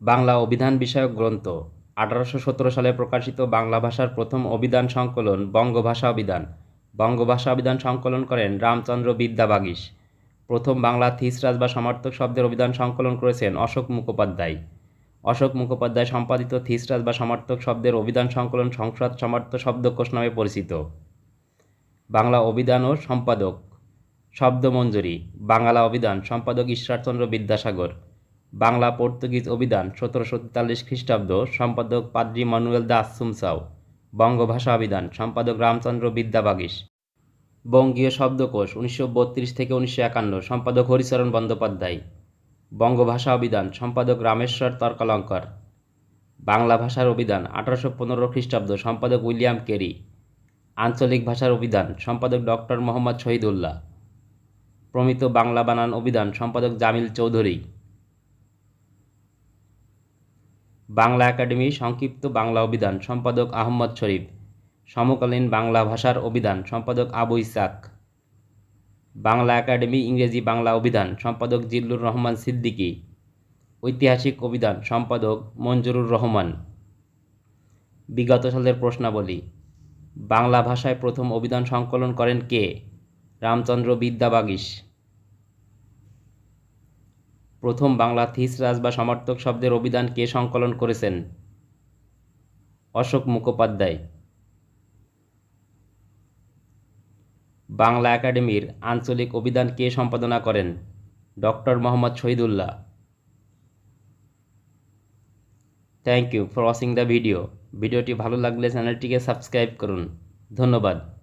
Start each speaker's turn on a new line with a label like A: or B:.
A: বাংলা অভিধান বিষয়ক গ্রন্থ, আঠারোশো সতেরো সালে প্রকাশিত বাংলা ভাষার প্রথম অভিধান সংকলন বঙ্গভাষা অভিধান। বঙ্গভাষা অভিধান সংকলন করেন রামচন্দ্র বিদ্যাবাগীশ প্রথম বাংলা থিসরাজ বা সমার্থক শব্দের অভিধান সংকলন করেছেন অশোক মুখোপাধ্যায়। অশোক মুখোপাধ্যায় সম্পাদিত থিসরাজ বা সমার্থক শব্দের অভিধান সংকলন সংসদ সমার্থ শব্দকোষ নামে পরিচিত। বাংলা অভিধান ও সম্পাদক শব্দমঞ্জুরি। বাংলা অভিধান সম্পাদক ঈশ্বরচন্দ্র বিদ্যাসাগর। বাংলা পর্তুগিজ অভিধান সতেরোশো তেতাল্লিশ খ্রিস্টাব্দ সম্পাদক পাদ্রি মানুয়েল দাস সুমসাও, বঙ্গভাষা অভিধান সম্পাদক রামচন্দ্র বিদ্যাবাগীশ বঙ্গীয় শব্দকোষ উনিশশো বত্রিশ থেকে উনিশশো একান্ন, সম্পাদক হরিচরণ বন্দ্যোপাধ্যায়, বঙ্গভাষা অভিধান সম্পাদক রামেশ্বর তর্কালঙ্কর, বাংলা ভাষার অভিধান আঠারোশো পনেরো খ্রিস্টাব্দ সম্পাদক উইলিয়াম কেরি, আঞ্চলিক ভাষার অভিধান সম্পাদক ডক্টর মোহাম্মদ শহীদুল্লাহ, প্রমিত বাংলা বানান অভিধান সম্পাদক জামিল চৌধুরী। বাংলা একাডেমি সংক্ষিপ্ত বাংলা অভিধান সম্পাদক আহমদ শরীফ। সমকালীন বাংলা ভাষার অভিধান সম্পাদক আবু ইসাক। বাংলা একাডেমি ইংরেজি বাংলা অভিধান সম্পাদক জিল্লুর রহমান সিদ্দিকী। ঐতিহাসিক অভিধান সম্পাদক মঞ্জুরুর রহমান। বিগত সালের প্রশ্নাবলী। বাংলা ভাষায় প্রথম অভিধান সংকলন করেন কে? রামচন্দ্র বিদ্যাবাগীশ প্রথম বাংলা থিসরাজ বা সমর্থক শব্দের অভিধান কে সংকলন করেছেন? অশোক মুখোপাধ্যায়। বাংলা একাডেমির আঞ্চলিক অভিধান কে সম্পাদনা করেন? Doctor Mohammad Shahidullah. Thank you for watching the video ভিডিওটি ভালো লাগলে চ্যানেলটিকে সাবস্ক্রাইব করুন। ধন্যবাদ।